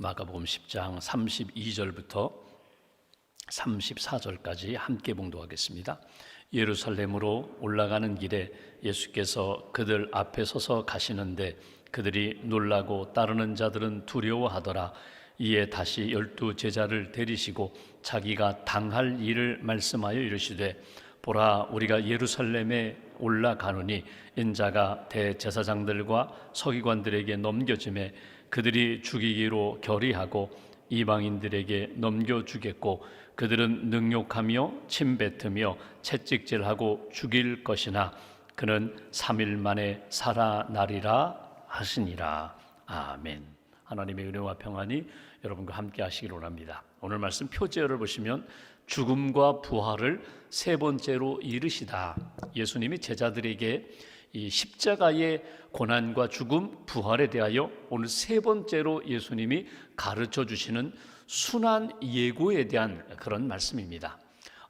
마가복음 10장 32절부터 34절까지 함께 봉독하겠습니다. 예루살렘으로 올라가는 길에 예수께서 그들 앞에 서서 가시는데 그들이 놀라고 따르는 자들은 두려워하더라. 이에 다시 열두 제자를 데리시고 자기가 당할 일을 말씀하여 이르시되 보라 우리가 예루살렘에 올라가노니 인자가 대제사장들과 서기관들에게 넘겨짐에 그들이 죽이기로 결의하고 이방인들에게 넘겨주겠고 그들은 능욕하며 침뱉으며 채찍질하고 죽일 것이나 그는 삼일 만에 살아나리라 하시니라. 아멘. 하나님의 은혜와 평안이 여러분과 함께 하시기를 원합니다. 오늘 말씀 표제어를 보시면 죽음과 부활을 세 번째로 이르시다. 예수님이 제자들에게 이 십자가의 고난과 죽음, 부활에 대하여 오늘 세 번째로 예수님이 가르쳐 주시는 순환 예고에 대한 그런 말씀입니다.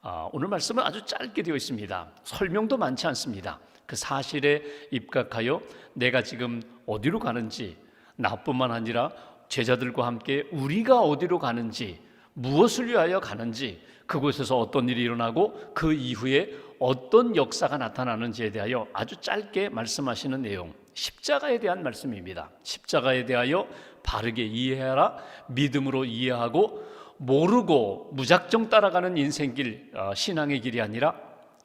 아, 오늘 말씀은 아주 짧게 되어 있습니다. 설명도 많지 않습니다. 그 사실에 입각하여 내가 지금 어디로 가는지 나뿐만 아니라 제자들과 함께 우리가 어디로 가는지 무엇을 위하여 가는지 그곳에서 어떤 일이 일어나고 그 이후에 어떤 역사가 나타나는지에 대하여 아주 짧게 말씀하시는 내용 십자가에 대한 말씀입니다. 십자가에 대하여 바르게 이해하라 믿음으로 이해하고 모르고 무작정 따라가는 인생길 어, 신앙의 길이 아니라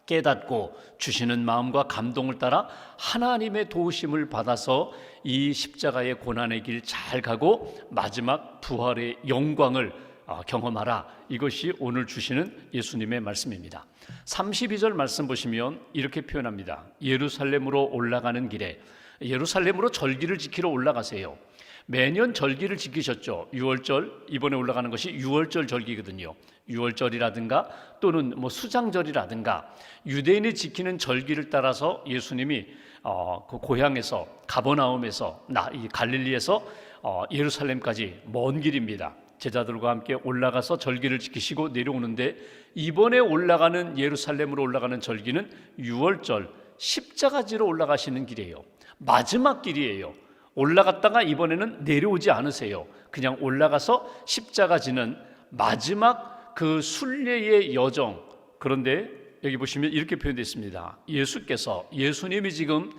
깨닫고 주시는 마음과 감동을 따라 하나님의 도우심을 받아서 이 십자가의 고난의 길 잘 가고 마지막 부활의 영광을 어, 경험하라. 이것이 오늘 주시는 예수님의 말씀입니다. 32절 말씀 보시면 이렇게 표현합니다. 예루살렘으로 올라가는 길에 예루살렘으로 절기를 지키러 올라가세요. 매년 절기를 지키셨죠. 6월절 이번에 올라가는 것이 6월절 절기거든요. 6월절이라든가 또는 뭐 수장절이라든가 유대인이 지키는 절기를 따라서 예수님이 어, 그 고향에서 가버나움에서 나, 이 갈릴리에서 어, 예루살렘까지 먼 길입니다. 제자들과 함께 올라가서 절기를 지키시고 내려오는데 이번에 올라가는 예루살렘으로 올라가는 절기는 6월절 십자가지로 올라가시는 길이에요. 마지막 길이에요. 올라갔다가 이번에는 내려오지 않으세요. 그냥 올라가서 십자가 지는 마지막 그 순례의 여정. 그런데 여기 보시면 이렇게 표현되어 있습니다. 예수께서 예수님이 지금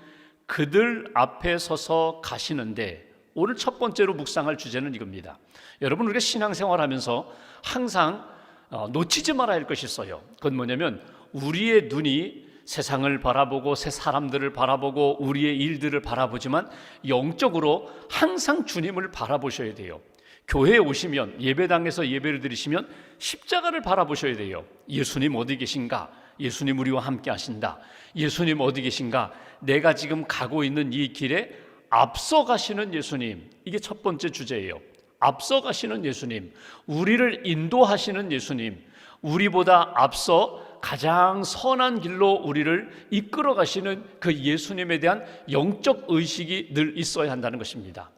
그들 앞에 서서 가시는데 오늘 첫 번째로 묵상할 주제는 이겁니다. 여러분 우리가 신앙생활 하면서 항상 어, 놓치지 말아야 할 것이 있어요. 그건 뭐냐면 우리의 눈이 세상을 바라보고 새 사람들을 바라보고 우리의 일들을 바라보지만 영적으로 항상 주님을 바라보셔야 돼요. 교회에 오시면 예배당에서 예배를 드리시면 십자가를 바라보셔야 돼요. 예수님 어디 계신가? 예수님 우리와 함께 하신다. 예수님 어디 계신가? 내가 지금 가고 있는 이 길에 앞서 가시는 예수님. 이게 첫 번째 주제예요. 앞서 가시는 예수님. 우리를 인도하시는 예수님. 우리보다 앞서 가장 선한 길로 우리를 이끌어 가시는 그 예수님에 대한 영적 의식이 늘 있어야 한다는 것입니다.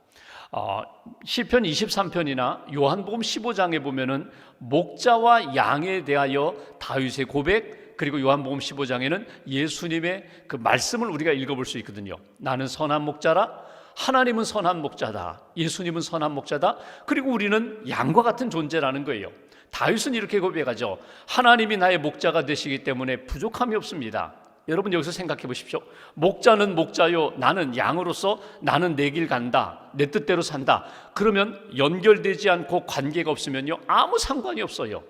어, 시편 23편이나 요한복음 15장에 보면은 목자와 양에 대하여 다윗의 고백 그리고 요한복음 15장에는 예수님의 그 말씀을 우리가 읽어볼 수 있거든요. 나는 선한 목자라 하나님은 선한 목자다. 예수님은 선한 목자다. 그리고 우리는 양과 같은 존재라는 거예요. 다윗은 이렇게 고백하죠. 하나님이 나의 목자가 되시기 때문에 부족함이 없습니다. 여러분 여기서 생각해 보십시오. 목자는 목자요. 나는 양으로서 나는 내 길 간다. 내 뜻대로 산다. 그러면 연결되지 않고 관계가 없으면요. 아무 상관이 없어요.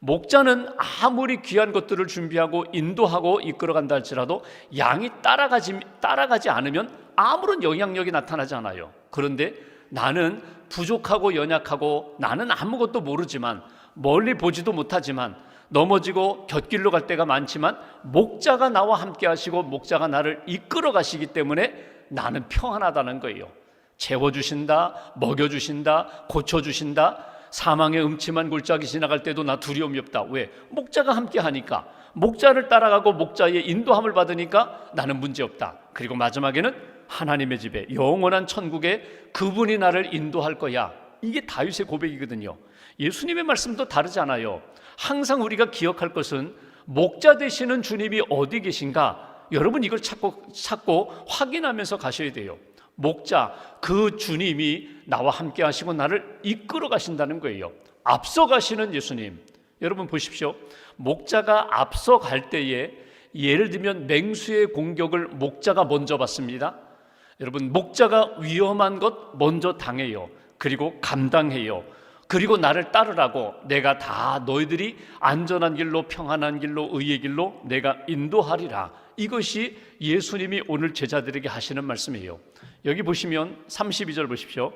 목자는 아무리 귀한 것들을 준비하고 인도하고 이끌어 간다 할지라도 양이 따라가지 따라가지 않으면 아무런 영향력이 나타나지 않아요. 그런데 나는 부족하고 연약하고 나는 아무것도 모르지만 멀리 보지도 못하지만 넘어지고 곁길로 갈 때가 많지만 목자가 나와 함께 하시고 목자가 나를 이끌어 가시기 때문에 나는 평안하다는 거예요. 재워 주신다, 먹여 주신다, 고쳐 주신다. 사망의 음침한 골짜기 지나갈 때도 나 두려움이 없다. 왜? 목자가 함께 하니까. 목자를 따라가고 목자의 인도함을 받으니까 나는 문제 없다. 그리고 마지막에는 하나님의 집에 영원한 천국에 그분이 나를 인도할 거야. 이게 다윗의 고백이거든요. 예수님의 말씀도 다르지 않아요. 항상 우리가 기억할 것은 목자 되시는 주님이 어디 계신가? 여러분 이걸 찾고 찾고 확인하면서 가셔야 돼요. 목자 그 주님이 나와 함께 하시고 나를 이끌어 가신다는 거예요. 앞서 가시는 예수님. 여러분 보십시오. 목자가 앞서 갈 때에 예를 들면 맹수의 공격을 목자가 먼저 받습니다. 여러분 목자가 위험한 것 먼저 당해요. 그리고 감당해요. 그리고 나를 따르라고 내가 다 너희들이 안전한 길로 평안한 길로 의의 길로 내가 인도하리라. 이것이 예수님이 오늘 제자들에게 하시는 말씀이에요. 여기 보시면 32절 보십시오.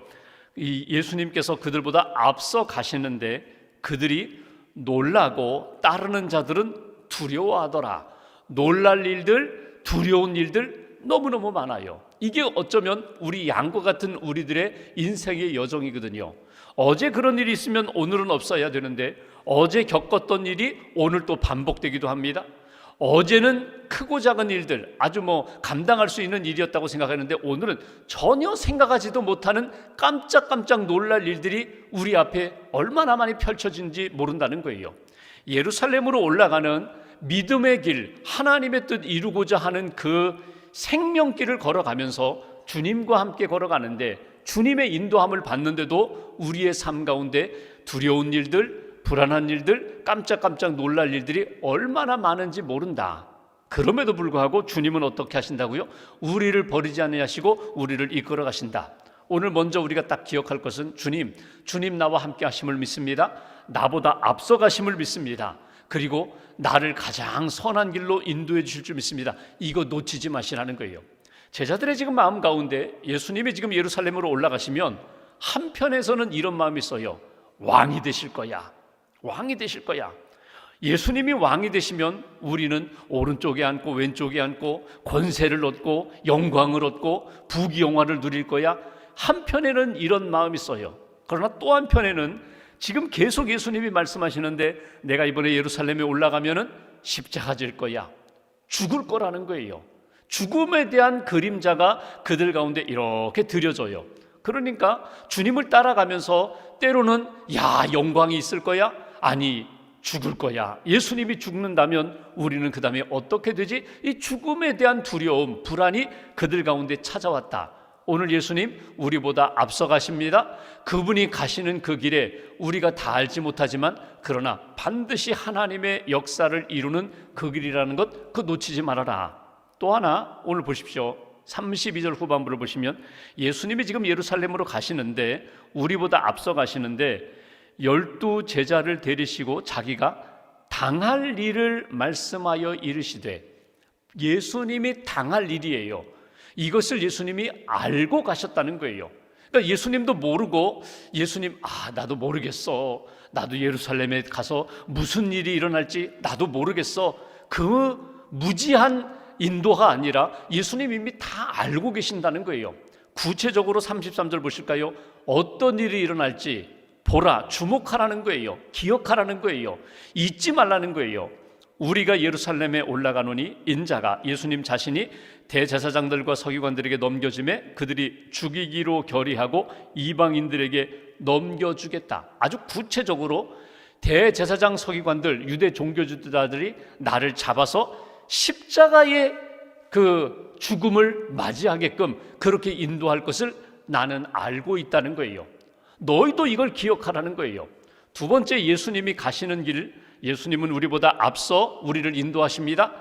이 예수님께서 그들보다 앞서 가시는데 그들이 놀라고 따르는 자들은 두려워하더라. 놀랄 일들, 두려운 일들 너무너무 많아요. 이게 어쩌면 우리 양과 같은 우리들의 인생의 여정이거든요. 어제 그런 일이 있으면 오늘은 없어야 되는데 어제 겪었던 일이 오늘 또 반복되기도 합니다. 어제는 크고 작은 일들 아주 뭐 감당할 수 있는 일이었다고 생각하는데 오늘은 전혀 생각하지도 못하는 깜짝깜짝 놀랄 일들이 우리 앞에 얼마나 많이 펼쳐진지 모른다는 거예요. 예루살렘으로 올라가는 믿음의 길, 하나님의 뜻 이루고자 하는 그 생명길을 걸어가면서 주님과 함께 걸어가는데 주님의 인도함을 받는데도 우리의 삶 가운데 두려운 일들, 불안한 일들, 깜짝깜짝 놀랄 일들이 얼마나 많은지 모른다. 그럼에도 불구하고 주님은 어떻게 하신다고요? 우리를 버리지 아니하시고 우리를 이끌어 가신다. 오늘 먼저 우리가 딱 기억할 것은 주님, 주님 나와 함께 하심을 믿습니다. 나보다 앞서 가심을 믿습니다. 그리고 나를 가장 선한 길로 인도해 주실 줄 믿습니다. 이거 놓치지 마시라는 거예요. 제자들의 지금 마음 가운데 예수님이 지금 예루살렘으로 올라가시면 한편에서는 이런 마음이 있어요. 왕이 되실 거야. 왕이 되실 거야. 예수님이 왕이 되시면 우리는 오른쪽에 앉고 왼쪽에 앉고 권세를 얻고 영광을 얻고 부귀영화를 누릴 거야. 한편에는 이런 마음이 있어요. 그러나 또 한편에는 지금 계속 예수님이 말씀하시는데 내가 이번에 예루살렘에 올라가면은 십자가 질 거야. 죽을 거라는 거예요. 죽음에 대한 그림자가 그들 가운데 이렇게 들여져요. 그러니까 주님을 따라가면서 때로는 야, 영광이 있을 거야? 아니, 죽을 거야. 예수님이 죽는다면 우리는 그 다음에 어떻게 되지? 이 죽음에 대한 두려움, 불안이 그들 가운데 찾아왔다. 오늘 예수님 우리보다 앞서 가십니다. 그분이 가시는 그 길에 우리가 다 알지 못하지만 그러나 반드시 하나님의 역사를 이루는 그 길이라는 것 그 놓치지 말아라. 또 하나 오늘 보십시오. 32절 후반부를 보시면 예수님이 지금 예루살렘으로 가시는데 우리보다 앞서 가시는데 열두 제자를 데리시고 자기가 당할 일을 말씀하여 이르시되 예수님이 당할 일이에요. 이것을 예수님이 알고 가셨다는 거예요. 그러니까 예수님도 모르고 예수님 아 나도 모르겠어. 나도 예루살렘에 가서 무슨 일이 일어날지 나도 모르겠어. 그 무지한 인도가 아니라 예수님 이미 다 알고 계신다는 거예요. 구체적으로 33절 보실까요? 어떤 일이 일어날지 보라, 주목하라는 거예요. 기억하라는 거예요. 잊지 말라는 거예요. 우리가 예루살렘에 올라가노니 인자가 예수님 자신이 대제사장들과 서기관들에게 넘겨짐에 그들이 죽이기로 결의하고 이방인들에게 넘겨주겠다. 아주 구체적으로 대제사장 서기관들 유대 종교주자들이 나를 잡아서 십자가의 그 죽음을 맞이하게끔 그렇게 인도할 것을 나는 알고 있다는 거예요. 너희도 이걸 기억하라는 거예요. 두 번째 예수님이 가시는 길, 예수님은 우리보다 앞서 우리를 인도하십니다.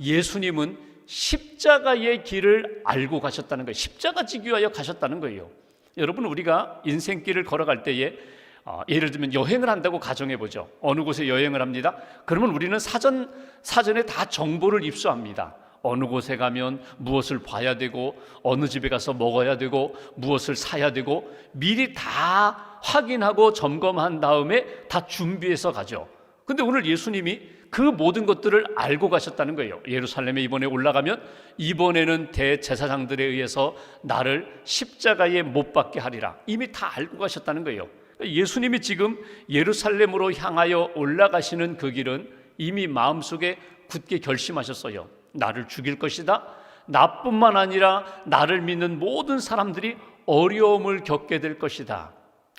예수님은 십자가의 길을 알고 가셨다는 거예요. 십자가 지기 위하여 가셨다는 거예요. 여러분 우리가 인생길을 걸어갈 때에 어, 예를 들면 여행을 한다고 가정해 보죠. 어느 곳에 여행을 합니다. 그러면 우리는 사전 사전에 다 정보를 입수합니다. 어느 곳에 가면 무엇을 봐야 되고 어느 집에 가서 먹어야 되고 무엇을 사야 되고 미리 다 확인하고 점검한 다음에 다 준비해서 가죠. 근데 오늘 예수님이 그 모든 것들을 알고 가셨다는 거예요. 예루살렘에 이번에 올라가면 이번에는 대제사장들에 의해서 나를 십자가에 못 박게 하리라. 이미 다 알고 가셨다는 거예요. 예수님이 지금 예루살렘으로 향하여 올라가시는 그 길은 이미 마음속에 굳게 결심하셨어요. 나를 죽일 것이다. 나뿐만 아니라 나를 믿는 모든 사람들이 어려움을 겪게 될 것이다.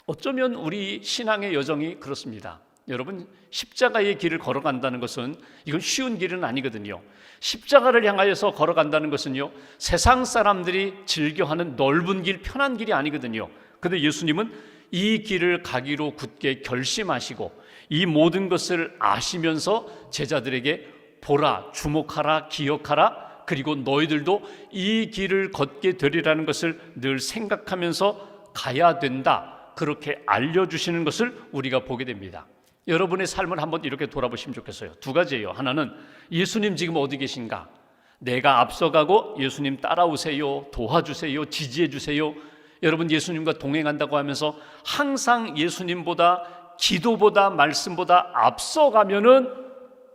어쩌면 우리 신앙의 여정이 그렇습니다. 여러분 십자가의 길을 걸어간다는 것은 이건 쉬운 길은 아니거든요. 십자가를 향하여서 걸어간다는 것은요 세상 사람들이 즐겨하는 넓은 길, 편한 길이 아니거든요. 근데 예수님은 이 길을 가기로 굳게 결심하시고 이 모든 것을 아시면서 제자들에게 보라, 주목하라, 기억하라, 그리고 너희들도 이 길을 걷게 되리라는 것을 늘 생각하면서 가야 된다. 그렇게 알려주시는 것을 우리가 보게 됩니다. 여러분의 삶을 한번 이렇게 돌아보시면 좋겠어요. 두 가지예요. 하나는 예수님 지금 어디 계신가? 내가 앞서가고 예수님 따라오세요. 도와주세요. 지지해 주세요. 여러분 예수님과 동행한다고 하면서 항상 예수님보다 기도보다 말씀보다 앞서가면은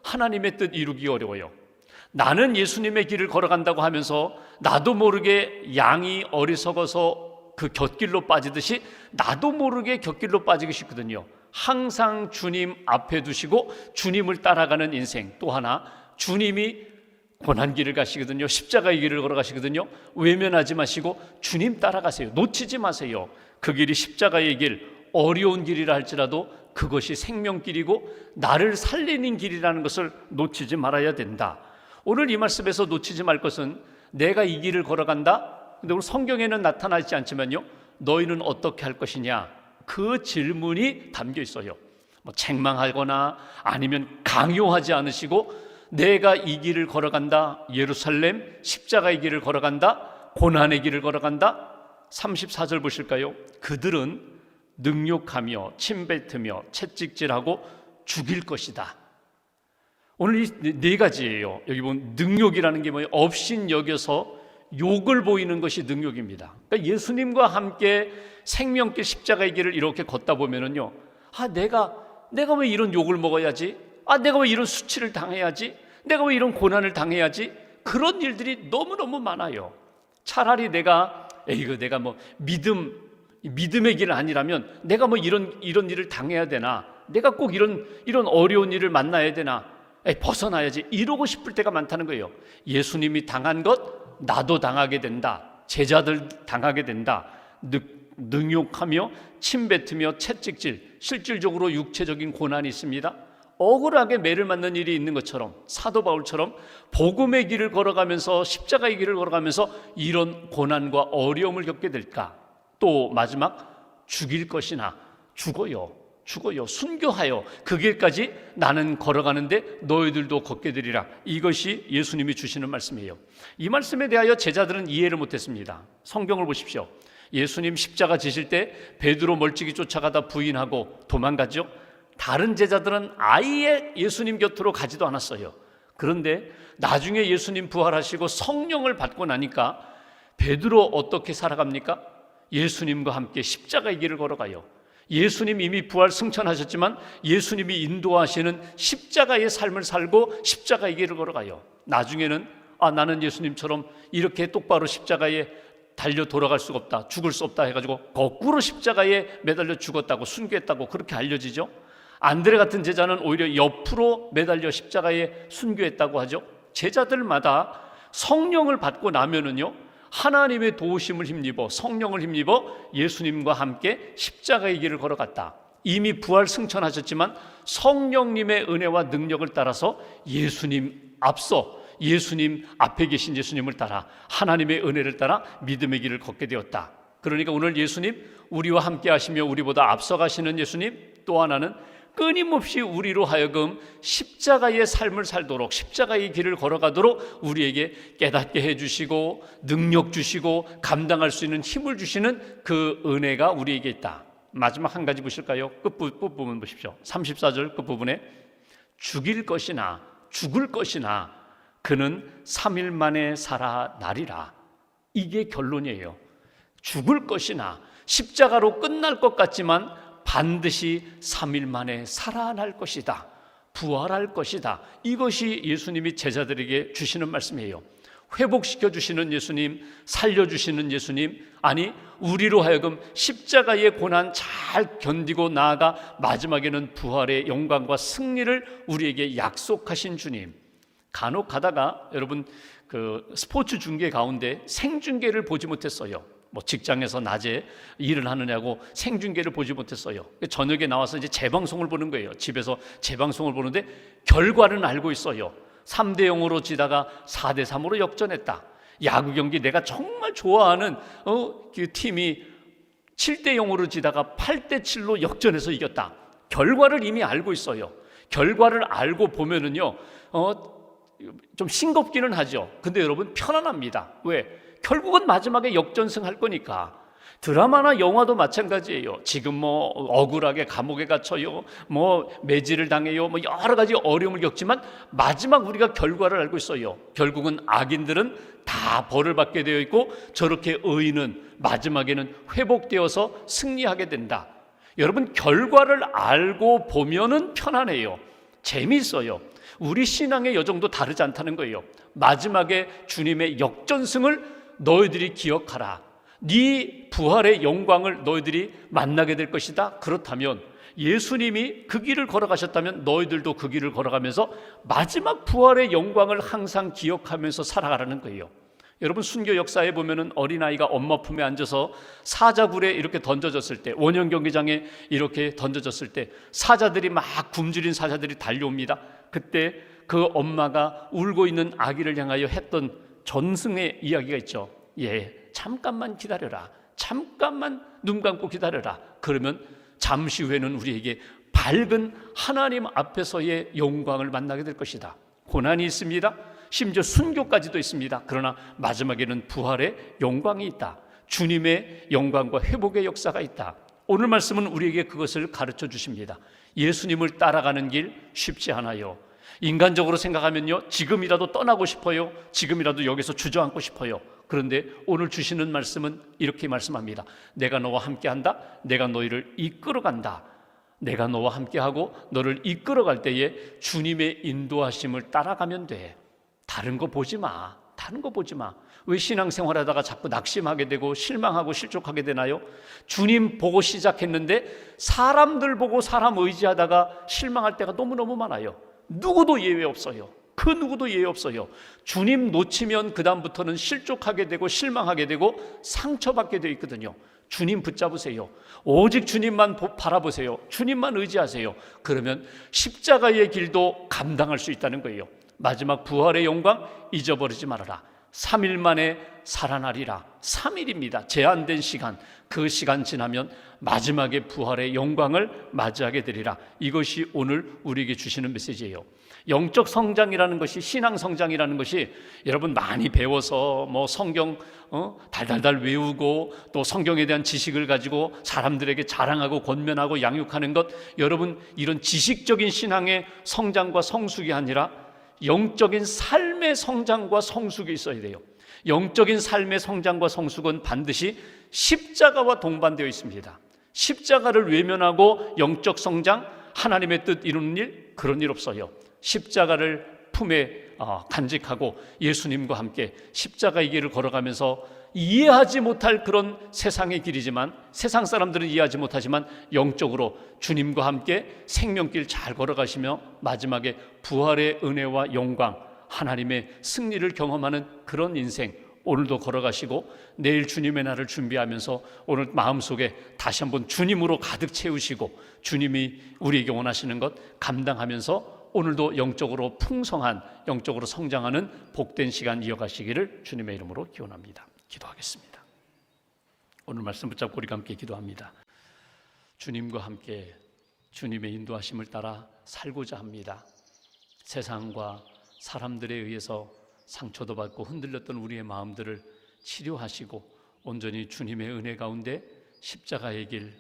하나님의 뜻 이루기 어려워요. 나는 예수님의 길을 걸어간다고 하면서 나도 모르게 양이 어리석어서 그 곁길로 빠지듯이 나도 모르게 곁길로 빠지기 쉽거든요. 항상 주님 앞에 두시고 주님을 따라가는 인생 또 하나 주님이 고난 길을 가시거든요. 십자가의 길을 걸어가시거든요. 외면하지 마시고 주님 따라가세요. 놓치지 마세요. 그 길이 십자가의 길, 어려운 길이라 할지라도 그것이 생명길이고 나를 살리는 길이라는 것을 놓치지 말아야 된다. 오늘 이 말씀에서 놓치지 말 것은 내가 이 길을 걸어간다. 근데 오늘 성경에는 나타나지 않지만요. 너희는 어떻게 할 것이냐? 그 질문이 담겨 있어요. 뭐 책망하거나 아니면 강요하지 않으시고 내가 이 길을 걸어간다. 예루살렘 십자가의 길을 걸어간다. 고난의 길을 걸어간다. 34절 보실까요? 그들은 능욕하며 침뱉으며 채찍질하고 죽일 것이다. 오늘 이 네 가지예요. 여기 보면 능욕이라는 게 뭐예요? 업신 여겨서 욕을 보이는 것이 능욕입니다. 그러니까 예수님과 함께 생명길 십자가의 길을 이렇게 걷다 보면은요. 아, 내가 내가 왜 이런 욕을 먹어야지? 아, 내가 왜 이런 수치를 당해야지? 내가 왜 이런 고난을 당해야지? 그런 일들이 너무너무 많아요. 차라리 내가 에이 그 내가 뭐 믿음 믿음의 길 아니라면 내가 뭐 이런 이런 일을 당해야 되나? 내가 꼭 이런 이런 어려운 일을 만나야 되나? 에이, 벗어나야지 이러고 싶을 때가 많다는 거예요. 예수님이 당한 것 나도 당하게 된다. 제자들 당하게 된다. 능욕하며 침뱉으며 채찍질 실질적으로 육체적인 고난이 있습니다. 억울하게 매를 맞는 일이 있는 것처럼 사도 바울처럼 복음의 길을 걸어가면서 십자가의 길을 걸어가면서 이런 고난과 어려움을 겪게 될까? 또 마지막 죽일 것이나 죽어요. 죽어요. 순교하여 그 길까지 나는 걸어가는데 너희들도 걷게 되리라. 이것이 예수님이 주시는 말씀이에요. 이 말씀에 대하여 제자들은 이해를 못했습니다. 성경을 보십시오. 예수님 십자가 지실 때 베드로 멀찍이 쫓아가다 부인하고 도망가죠. 다른 제자들은 아예 예수님 곁으로 가지도 않았어요. 그런데 나중에 예수님 부활하시고 성령을 받고 나니까 베드로 어떻게 살아갑니까? 예수님과 함께 십자가의 길을 걸어가요. 예수님 이미 부활 승천하셨지만 예수님이 인도하시는 십자가의 삶을 살고 십자가의 길을 걸어가요. 나중에는 아 나는 예수님처럼 이렇게 똑바로 십자가에 달려 돌아갈 수가 없다. 죽을 수 없다 해 가지고 거꾸로 십자가에 매달려 죽었다고 순교했다고 그렇게 알려지죠. 안드레 같은 제자는 오히려 옆으로 매달려 십자가에 순교했다고 하죠. 제자들마다 성령을 받고 나면은요. 하나님의 도우심을 힘입어 성령을 힘입어 예수님과 함께 십자가의 길을 걸어갔다. 이미 부활 승천하셨지만 성령님의 은혜와 능력을 따라서 예수님 앞서 예수님 앞에 계신 예수님을 따라 하나님의 은혜를 따라 믿음의 길을 걷게 되었다. 그러니까 오늘 예수님 우리와 함께 하시며 우리보다 앞서 가시는 예수님 또 하나는 끊임없이 우리로 하여금 십자가의 삶을 살도록 십자가의 길을 걸어가도록 우리에게 깨닫게 해주시고 능력 주시고 감당할 수 있는 힘을 주시는 그 은혜가 우리에게 있다. 마지막 한 가지 보실까요? 끝부분 보십시오. 34절 끝부분에 죽일 것이나 죽을 것이나 그는 3일 만에 살아나리라. 이게 결론이에요. 죽을 것이나 십자가로 끝날 것 같지만 반드시 3일 만에 살아날 것이다. 부활할 것이다. 이것이 예수님이 제자들에게 주시는 말씀이에요. 회복시켜 주시는 예수님, 살려 주시는 예수님, 아니 우리로 하여금 십자가의 고난 잘 견디고 나아가 마지막에는 부활의 영광과 승리를 우리에게 약속하신 주님. 간혹 가다가 여러분 그 스포츠 중계 가운데 생중계를 보지 못했어요. 뭐 직장에서 낮에 일을 하느냐고 생중계를 보지 못했어요. 저녁에 나와서 이제 재방송을 보는 거예요. 집에서 재방송을 보는데 결과는 알고 있어요. 3대 0으로 지다가 4대 3으로 역전했다. 야구 경기 내가 정말 좋아하는 어, 그 팀이 7대 0으로 지다가 8대 7로 역전해서 이겼다. 결과를 이미 알고 있어요. 결과를 알고 보면은요, 어, 좀 싱겁기는 하죠. 근데 여러분 편안합니다. 왜? 결국은 마지막에 역전승 할 거니까. 드라마나 영화도 마찬가지예요. 지금 뭐 억울하게 감옥에 갇혀요. 뭐 매질을 당해요. 뭐 여러 가지 어려움을 겪지만 마지막 우리가 결과를 알고 있어요. 결국은 악인들은 다 벌을 받게 되어 있고 저렇게 의인은 마지막에는 회복되어서 승리하게 된다. 여러분 결과를 알고 보면은 편안해요. 재미있어요. 우리 신앙의 여정도 다르지 않다는 거예요. 마지막에 주님의 역전승을 너희들이 기억하라. 네 부활의 영광을 너희들이 만나게 될 것이다. 그렇다면 예수님이 그 길을 걸어가셨다면 너희들도 그 길을 걸어가면서 마지막 부활의 영광을 항상 기억하면서 살아가라는 거예요. 여러분 순교 역사에 보면은 어린아이가 엄마 품에 앉아서 사자굴에 이렇게 던져졌을 때 원형 경기장에 이렇게 던져졌을 때 사자들이 막 굶주린 사자들이 달려옵니다. 그때 그 엄마가 울고 있는 아기를 향하여 했던 전승의 이야기가 있죠. 예, 잠깐만 기다려라. 잠깐만 눈 감고 기다려라. 그러면 잠시 후에는 우리에게 밝은 하나님 앞에서의 영광을 만나게 될 것이다. 고난이 있습니다. 심지어 순교까지도 있습니다. 그러나 마지막에는 부활의 영광이 있다. 주님의 영광과 회복의 역사가 있다. 오늘 말씀은 우리에게 그것을 가르쳐 주십니다. 예수님을 따라가는 길 쉽지 않아요. 인간적으로 생각하면요. 지금이라도 떠나고 싶어요. 지금이라도 여기서 주저앉고 싶어요. 그런데 오늘 주시는 말씀은 이렇게 말씀합니다. 내가 너와 함께 한다. 내가 너희를 이끌어 간다. 내가 너와 함께 하고 너를 이끌어 갈 때에 주님의 인도하심을 따라가면 돼. 다른 거 보지 마. 다른 거 보지 마. 왜 신앙생활 하다가 자꾸 낙심하게 되고 실망하고 실족하게 되나요? 주님 보고 시작했는데 사람들 보고 사람 의지하다가 실망할 때가 너무너무 많아요. 누구도 예외 없어요. 그 누구도 예외 없어요. 주님 놓치면 그다음부터는 실족하게 되고 실망하게 되고 상처받게 되어 있거든요. 주님 붙잡으세요. 오직 주님만 바라보세요. 주님만 의지하세요. 그러면 십자가의 길도 감당할 수 있다는 거예요. 마지막 부활의 영광 잊어버리지 말아라. 3일 만에 살아나리라. 3일입니다. 제한된 시간. 그 시간 지나면 마지막에 부활의 영광을 맞이하게 되리라. 이것이 오늘 우리에게 주시는 메시지예요. 영적 성장이라는 것이 신앙 성장이라는 것이 여러분 많이 배워서 뭐 성경 어? 달달달 외우고 또 성경에 대한 지식을 가지고 사람들에게 자랑하고 권면하고 양육하는 것 여러분 이런 지식적인 신앙의 성장과 성숙이 아니라 영적인 삶 의 성장과 성숙이 있어야 돼요. 영적인 삶의 성장과 성숙은 반드시 십자가와 동반되어 있습니다. 십자가를 외면하고 영적 성장, 하나님의 뜻 이루는 일 그런 일 없어요. 십자가를 품에 어, 간직하고 예수님과 함께 십자가의 길을 걸어가면서 이해하지 못할 그런 세상의 길이지만 세상 사람들은 이해하지 못하지만 영적으로 주님과 함께 생명길 잘 걸어가시며 마지막에 부활의 은혜와 영광 하나님의 승리를 경험하는 그런 인생 오늘도 걸어가시고 내일 주님의 날을 준비하면서 오늘 마음속에 다시 한번 주님으로 가득 채우시고 주님이 우리에게 원하시는 것 감당하면서 오늘도 영적으로 풍성한 영적으로 성장하는 복된 시간 이어가시기를 주님의 이름으로 기원합니다. 기도하겠습니다. 오늘 말씀 붙잡고 우리가 함께 기도합니다. 주님과 함께 주님의 인도하심을 따라 살고자 합니다. 세상과 사람들에 의해서 상처도 받고 흔들렸던 우리의 마음들을 치료하시고 온전히 주님의 은혜 가운데 십자가의 길,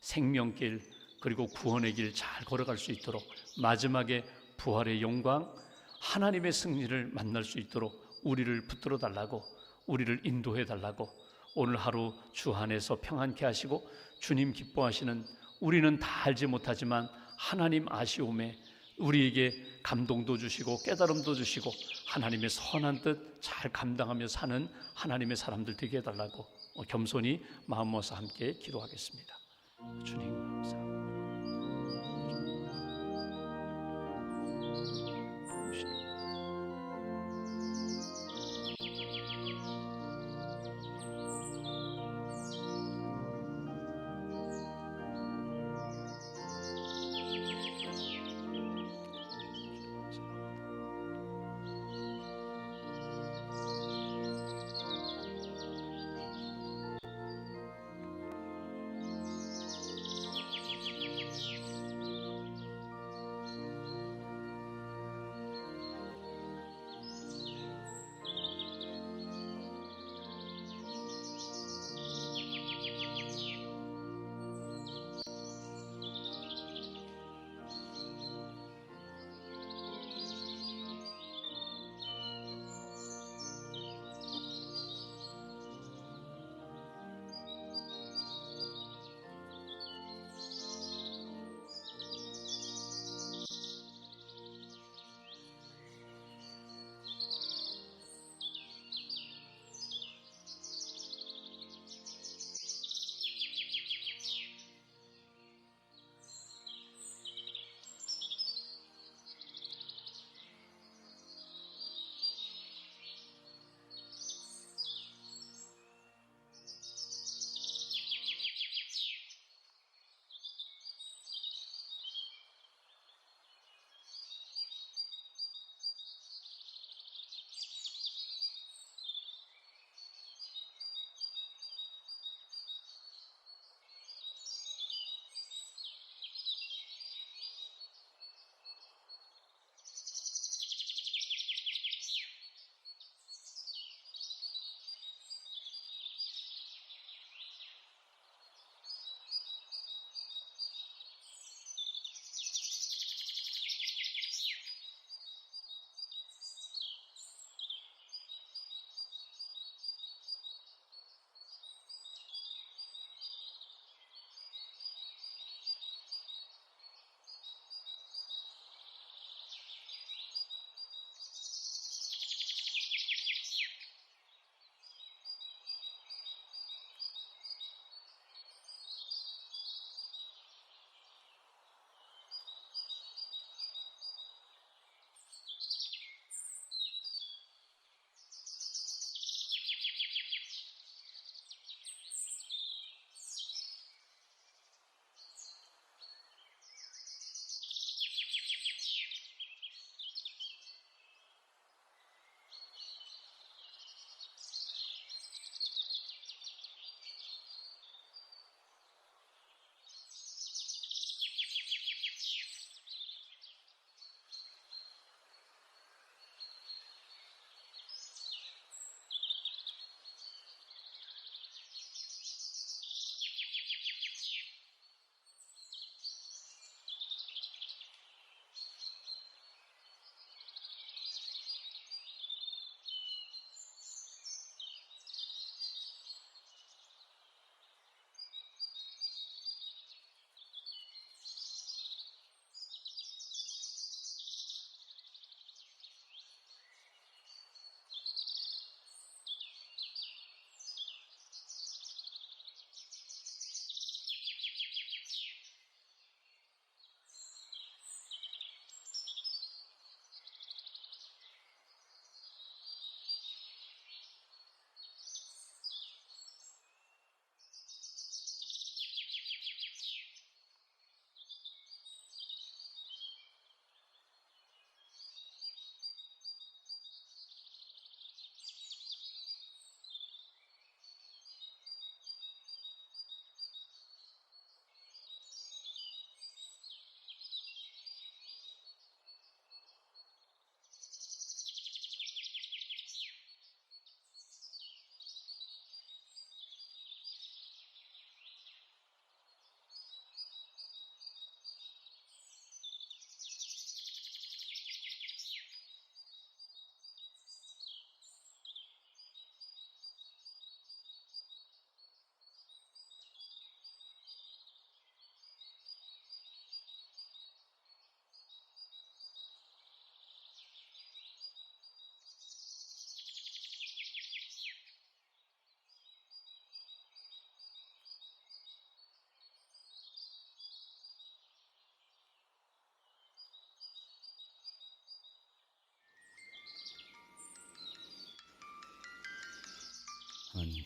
생명길, 그리고 구원의 길 잘 걸어갈 수 있도록 마지막에 부활의 영광, 하나님의 승리를 만날 수 있도록 우리를 붙들어 달라고 우리를 인도해 달라고 오늘 하루 주 안에서 평안케 하시고 주님 기뻐하시는 우리는 다 알지 못하지만 하나님 아시움에 우리에게 감동도 주시고 깨달음도 주시고 하나님의 선한 뜻 잘 감당하며 사는 하나님의 사람들 되게 해달라고 겸손히 마음 모아서 함께 기도하겠습니다. 주님 감사합니다.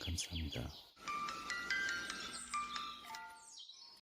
감사합니다.